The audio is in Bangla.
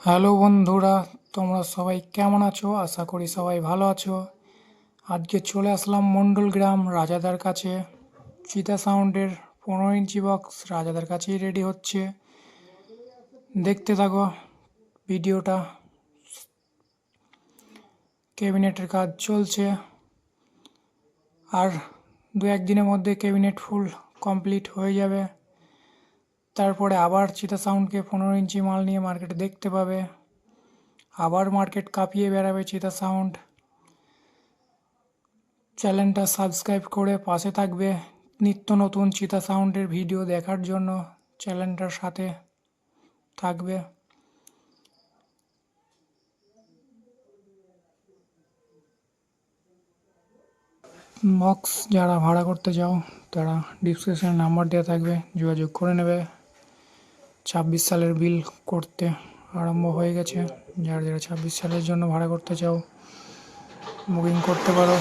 হ্যালো বন্ধুরা, তোমরা সবাই কেমন আছো? আশা করি সবাই ভালো আছো। আজকে চলে আসলাম মণ্ডল গ্রাম রাজাদার কাছে। চিতা সাউন্ডের পনেরো ইঞ্চি বক্স রাজাদার কাছেই রেডি হচ্ছে। দেখতে থাকো ভিডিওটা। ক্যাবিনেটের কাজ চলছে। আর দু একদিনের মধ্যে ক্যাবিনেট ফুল কমপ্লিট হয়ে যাবে। তারপরে আবার চিতা সাউন্ডকে পনেরো ইঞ্চি মাল নিয়ে মার্কেটে দেখতে পাবে। আবার মার্কেট কাঁপিয়ে বেড়াবে চিতা সাউন্ড। চ্যানেলটা সাবস্ক্রাইব করে পাশে থাকবে নিত্য নতুন চিতা সাউন্ডের ভিডিও দেখার জন্য চ্যানেলটার সাথে থাকবে। বক্স যারা ভাড়া করতে চাও, তারা ডিসক্রিপশনে নাম্বার দেওয়া থাকবে, যোগাযোগ করে নেবে। ছাব্বিশ সালের বিল করতে আরম্ভ হয়ে গেছে। যারা যারা ছাব্বিশ সালের জন্য ভাড়া করতে চাও বুকিং করতে পারো।